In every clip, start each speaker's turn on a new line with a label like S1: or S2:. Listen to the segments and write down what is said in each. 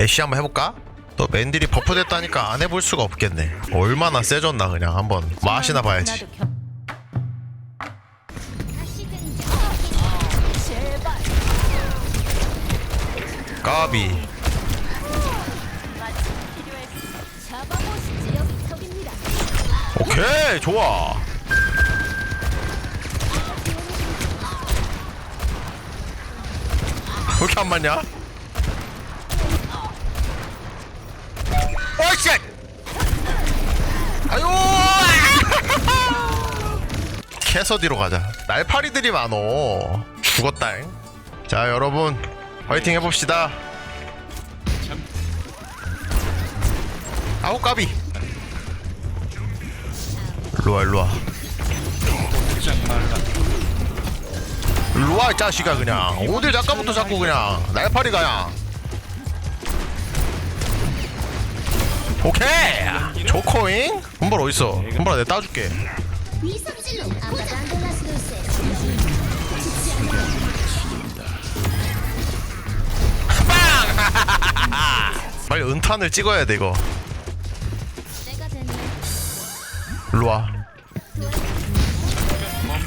S1: 애쉬 한번 해볼까? 또 맨딜이 버프 됐다니까 안 해볼 수가 없겠네 얼마나 세졌나 그냥 한번 맛이나 봐야지 까비. 오케이 좋아 왜 이렇게 안 맞냐? 캐서디로 가자. 날파리들이 많어. 죽었다잉. 자, 여러분. 화이팅 해봅시다. 아우, 까비. 일로와, 일로와. 일로와, 이 자식아, 그냥. 어딜 잠깐부터 자꾸 그냥. 날파리 그냥. 오케이! 조코잉? humble 어딨어? humble 내가 따줄게. 빨리 은탄을 찍어야 돼 이거. 일로와.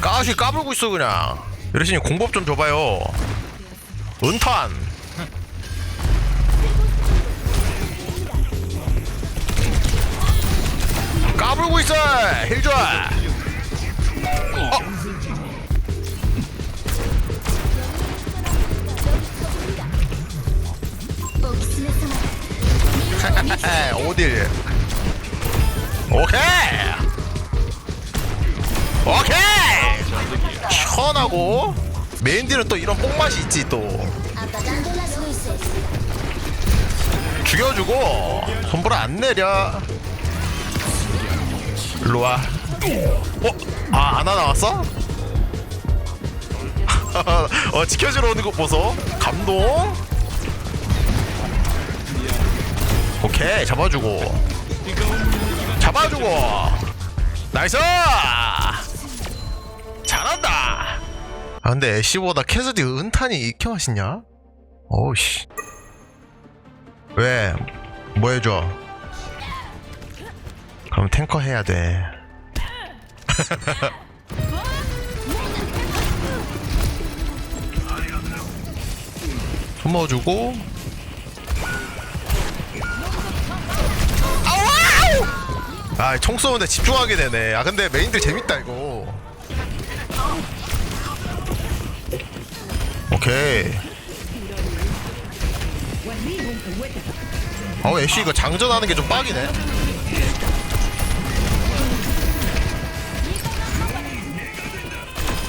S1: 까시 까불고 있어 그냥. 여르신이 공법 좀 줘봐요. 은탄. 까불고 있어 힐줘.
S2: 오키
S1: 어딜. 오케이! 오케이! 시원하고. 메인딜은 또 이런 뽕맛이 있지 또. 죽여주고 손보라 안 내려. 일로와. 어? 아 아나 나왔어? 어 지켜주러 오는 거 보소. 감동 오케이 잡아주고 잡아주고 나이스 잘한다 아 근데 애쉬보다 캐서디 은탄이 이렇게 맛있냐? 어우씨 왜? 뭐 해줘? 그럼 탱커 해야 돼. 숨어주고. 아, 총 쏘는데 집중하게 되네. 아, 근데 메인들 재밌다, 이거. 오케이. 어 애쉬 이거 장전하는 게 좀 빡이네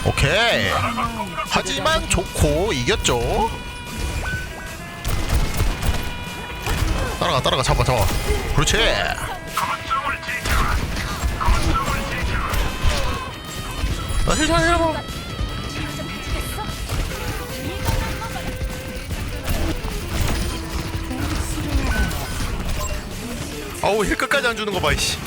S1: 오케이 하지만 좋고 이겼죠 따라가 따라가 잡아 잡아 그렇지 나 힐, 힐. 아우 힐 끝까지 안 주는 거 봐, 이씨.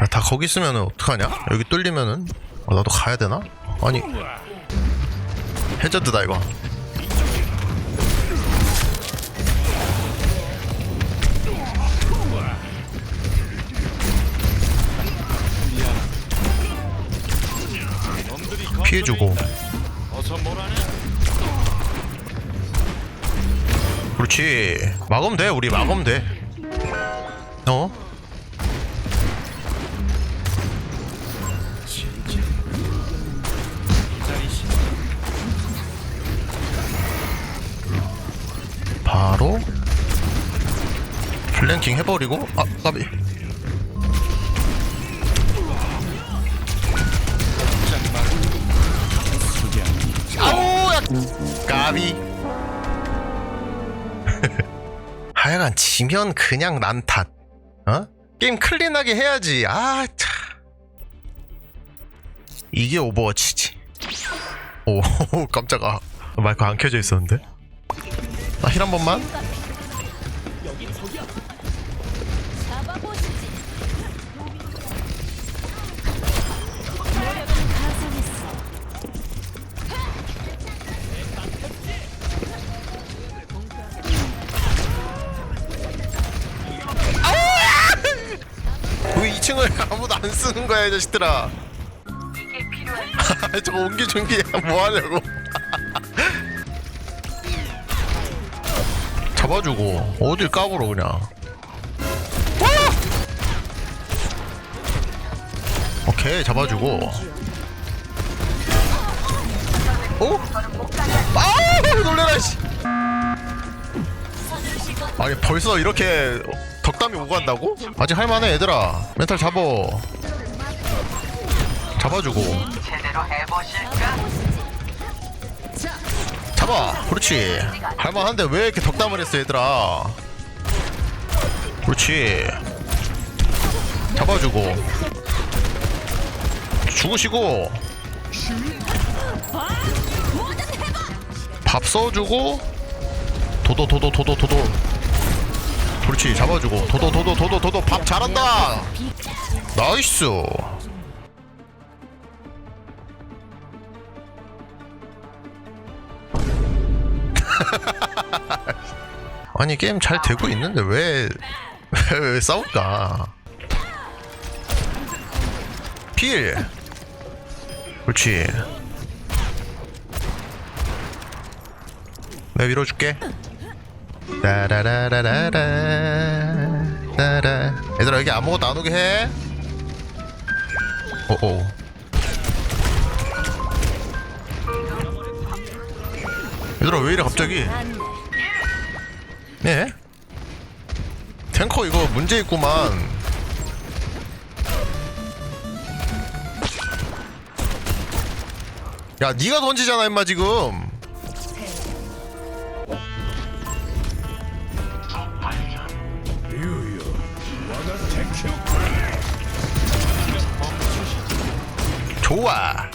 S1: 야, 다 거기 있으면 어떡하냐? 여기 뚫리면은 어, 나도 가야 되나? 아니 해저드다 이거. 피해주고. 그렇지. 막으면 돼. 우리 막으면 돼. 어? 바로 플랭킹 해버리고 아 까비 까비. 하여간 지면 그냥 난 탓. 어? 게임 클린하게 해야지. 아 참. 이게 오버워치지. 오 깜짝아. 마이크 안 켜져 있었는데? 나 힐 한 번만 안 쓰는 거야 이 자식들아 저거 옹기종기 뭐 하냐고 잡아주고 어딜 까불어 그냥 와! 오케이 잡아주고 어? 아 놀래라 씨 아니 벌써 이렇게 덕담이 오고 간다고? 아직 할만해 얘들아. 멘탈 잡어. 잡아주고? 잡아. 그렇지. 할만한데 왜 이렇게 덕담을 했어 얘들아? 그렇지. 잡아주고. 죽으시고. 밥 써주고. 도도 도도 도도 도도 그렇지 잡아주고 도도 도도 도도 도도 밥 잘한다 나이스 아니 게임 잘 되고 있는데 왜, 왜, 왜 싸울까? 필. 그렇지. 내가 밀어줄게. 따라라라라라. 따라. 얘들아 여기 아무것도 안 오게 해. 오오. 얘들아 왜 이래 갑자기? 네? 탱커 이거 문제 있구만. 야, 네가 던지잖아, 임마 지금. 좋아.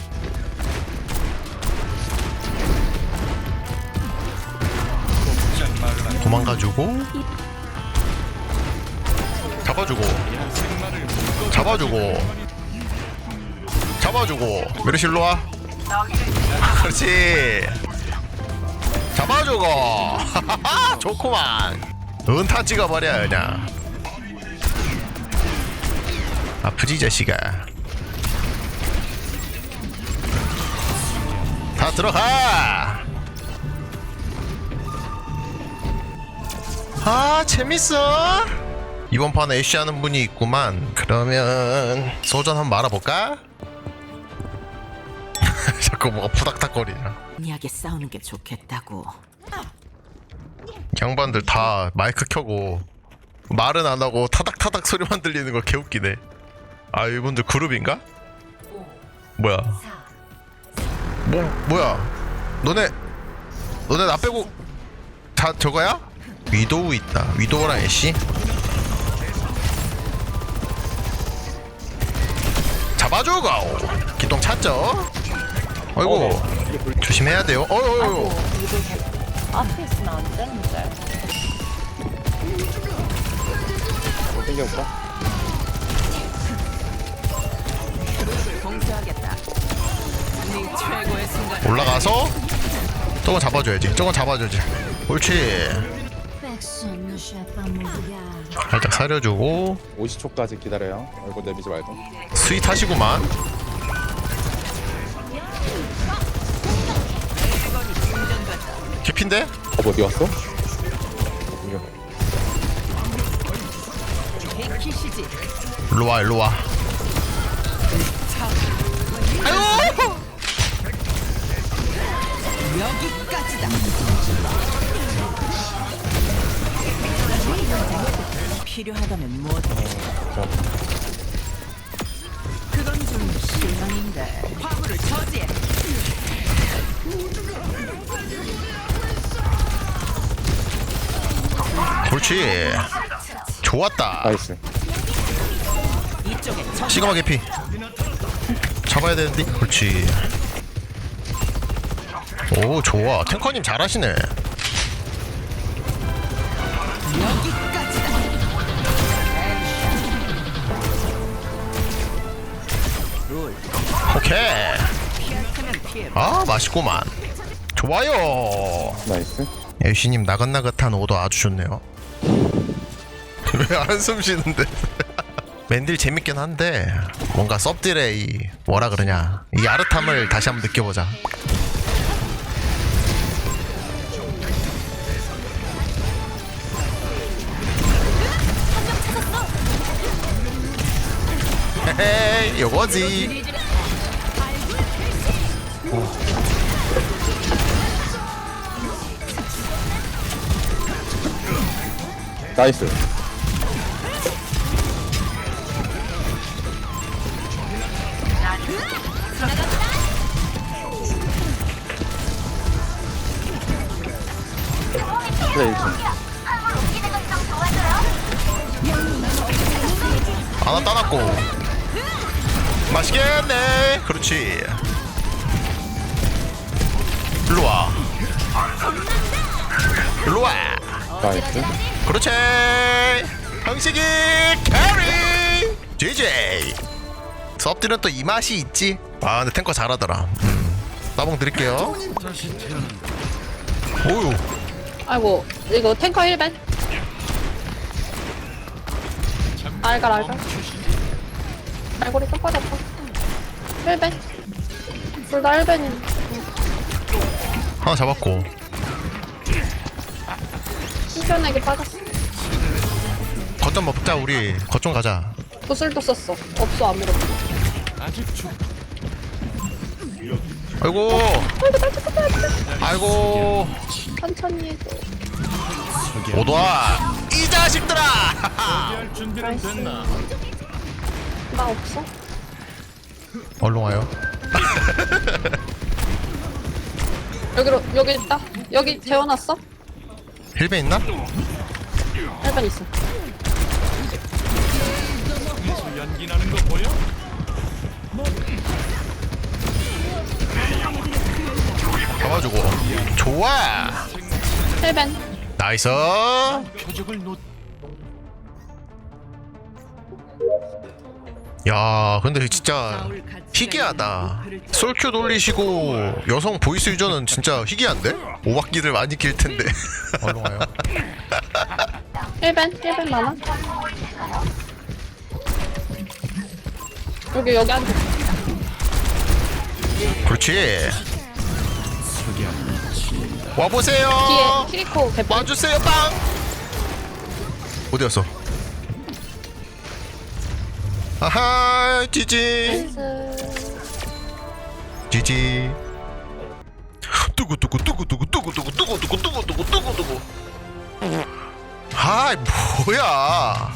S1: 도망가주고 잡아주고 잡아주고 잡아주고. 메르실로 와. 그렇지. 잡아주고. 좋구만. 은타 찍어버려 그냥. 아프지 이 자식아 다 들어가 아 재밌어 이번 판에 애쉬 하는 분이 있구만 그러면 소전 한번 말아볼까? 자꾸 뭐가 푸닥닥거리냐
S3: 미하게 싸우는 게 좋겠다고.
S1: 양반들 다 마이크 켜고 말은 안 하고 타닥타닥 소리만 들리는 거 개웃기네 아 이분들 그룹인가? 뭐야 뭐 뭐야 너네 너네 나 빼고 다 저거야? 위도우 있다 위도우랑 애쉬 잡아주고 기똥 찼죠? 아이고 조심해야 돼요 어휴
S4: 앞에 있으면 안 되는데.
S5: 땡겨볼까?
S3: 봉쇄하겠다.
S1: 올라가서 저건 잡아줘야지 저건 잡아줘야지 옳지. 살짝 사려주고
S5: 50초까지 기다려요. 얼굴 내미지 말고.
S1: 스윗 하시구만 개핀데?
S5: 어, 어디.
S3: 백희시지.
S1: 일로와 일로와 아유
S3: 여기까지다. 필요하다면 뭐든. 그건 좀 실망인데. 화물을 저지해.
S1: 그렇지 좋았다
S5: 나이스.
S3: 이쪽에 적
S1: 시그마 개피 잡아야 되는데 그렇지 오 좋아. 탱커님 잘하시네. 오케이. 아 맛있구만. 좋아요.
S5: 나이스.
S1: 애쉬님 나긋나긋한 오도 아주 좋네요. 왜 한숨 쉬는데? 맨딜 재밌긴 한데 뭔가 섭딜의 이 뭐라 그러냐. 이 아르탐을 다시 한번 느껴보자 헤헤이 요거지
S5: 나이스. 그래, 1층.
S1: 하나 따놨고 맛있겠네. 그렇지. 일로 와. 일로 와.
S5: 나이스.
S1: 그렇지. 형식이 캐리. JJ 섭들은 또 이 맛이 있지. 아 근데 탱커 잘하더라. 음. 따봉 드릴게요. 오유.
S4: 아이고 이거 탱커 1벤? 알갈 알갈. 알골이 또 빠졌다 1벤? 둘다 1벤이
S1: 하나 잡았고.
S4: 신편에게 빠졌어.
S1: 거점 먹자 우리. 거점 가자.
S4: 구슬도 썼어. 없어 아무것도.
S1: 아이고. 아이고
S4: 천천히 해줘.
S1: 오도아 이 자식들아!
S4: 나 없어?
S1: 얼른 와요?
S4: 여기로 여기 있다? 여기 재워놨어?
S1: 힐베 있나?
S4: 1벤 있어.
S1: 잡아주고. 좋아!
S4: 1벤.
S1: 나이스 야 근데 진짜 희귀하다. 솔큐 돌리시고 여성 보이스 유저는 진짜 희귀한데? 오박기를 많이 길 텐데. 얼른 와요?
S4: 1벤 1벤 많아? 여기 여기 앉아
S1: 그렇지. 와보세요.
S4: 뒤에 키리코 개빵
S1: 와주세요 빵. 어디였어 아하 지지. 지지. 뚜구 뚜구 뚜구 뚜구 뚜구 뚜구 뚜구 뚜구 뚜구 뚜구 뚜구 뚜구. 아이 뭐야